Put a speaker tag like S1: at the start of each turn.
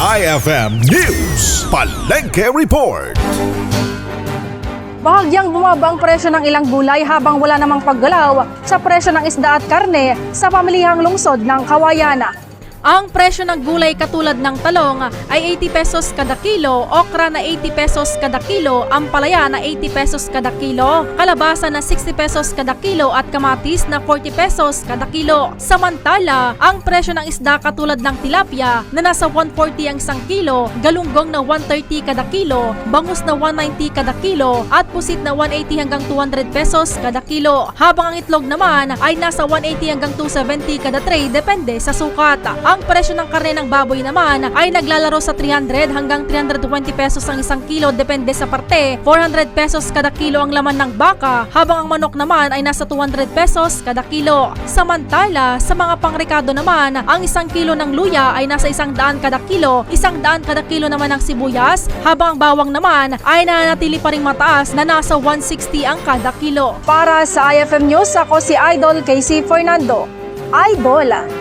S1: IFM News Palengke Report.
S2: Bahagyang bumaba ang presyo ng ilang gulay habang wala namang paggalaw sa presyo ng isda at karne sa pamilihang lungsod ng Kawayan. Ang presyo ng gulay katulad ng talong ay 80 pesos kada kilo, okra na 80 pesos kada kilo, ampalaya na 80 pesos kada kilo, kalabasa na 60 pesos kada kilo at kamatis na 40 pesos kada kilo. Samantala, ang presyo ng isda katulad ng tilapia na nasa 140 ang isang kilo, galunggong na 130 kada kilo, bangus na 190 kada kilo at pusit na 180 hanggang 200 pesos kada kilo. Habang ang itlog naman ay nasa 180 hanggang 270 kada tray depende sa sukat. Ang presyo ng karne ng baboy naman ay naglalaro sa 300 hanggang 320 pesos ang isang kilo depende sa parte. 400 pesos kada kilo ang laman ng baka habang ang manok naman ay nasa 200 pesos kada kilo. Samantala, sa mga pangrekado naman, ang isang kilo ng luya ay nasa isang daan kada kilo, isang daan kada kilo naman ng sibuyas, habang ang bawang naman ay nananatili pa rin mataas na nasa 160 ang kada kilo. Para sa IFM News, ako si Idol Casey Fernando. Idol!